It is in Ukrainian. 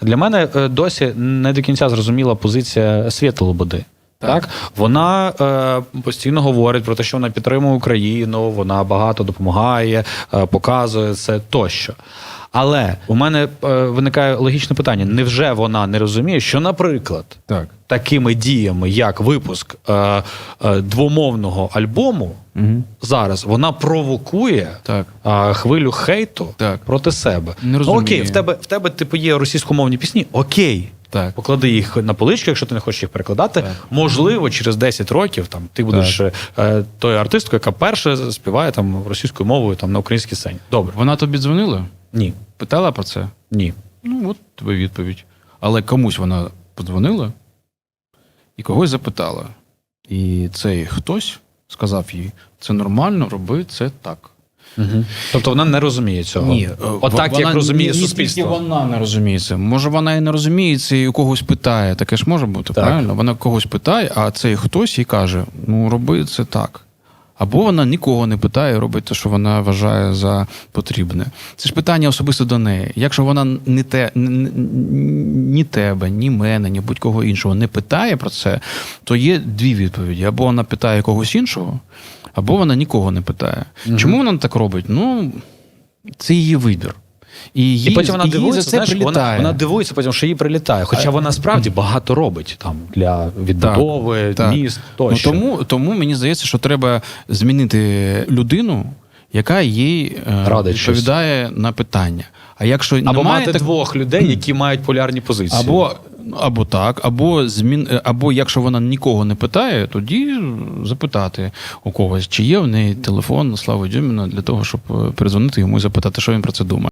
Для мене е, досі не до кінця зрозуміла позиція Свєти Лободи. Так. Так. вона е, постійно говорить про те, що вона підтримує Україну, вона багато допомагає, е, показує це тощо. Але у мене е, виникає логічне питання: невже вона не розуміє, що, наприклад, Так. такими діями, як випуск е, е, двомовного альбому, Угу. зараз вона провокує Так. е, хвилю хейту Так. проти себе. Не Ну, розумію. окей, в тебе в тебе типу є російськомовні пісні. Окей. Так. Поклади їх на поличку, якщо ти не хочеш їх перекладати. Так. Можливо, через 10 років там ти будеш е, тою артисткою, яка перша співає там російською мовою там на українській сцені. Добре. Вона тобі дзвонила? Ні. Питала про це? Ні. Ну, от тобі відповідь. Але комусь вона подзвонила і когось запитала. І цей хтось сказав їй: це нормально, роби це так. Угу. Тобто вона не розуміє цього. Ні, Отак, вона- як розуміє ні, ні суспільство. тільки вона не розуміє це. Може, вона і не розуміє це, і у когось питає. Таке ж може бути, Так. правильно? Вона когось питає, а цей хтось їй каже: ну, роби це так. Або вона нікого не питає, робить те, що вона вважає за потрібне. Це ж питання особисто до неї. Якщо вона не те, ні тебе, ні мене, ні будь-кого іншого не питає про це, то є дві відповіді: або вона питає когось іншого, або вона нікого не питає. Чому вона так робить? Ну, це її вибір. І, їй, І потім вона і дивується, за це знаєш, вона, вона дивується потім, що їй прилітає. Хоча вона справді багато робить там для відбудови, Так. міст Ну, тощо. тому, тому мені здається, що треба змінити людину, яка їй е, Радить відповідає на питання. А якщо Або немає мати так- двох людей, які мають полярні позиції. або, або так, або змін, е, або якщо вона нікого не питає, тоді запитати у когось, чи є в неї телефон Слави Дюміна для того, щоб е, передзвонити йому і запитати, що він про це думає.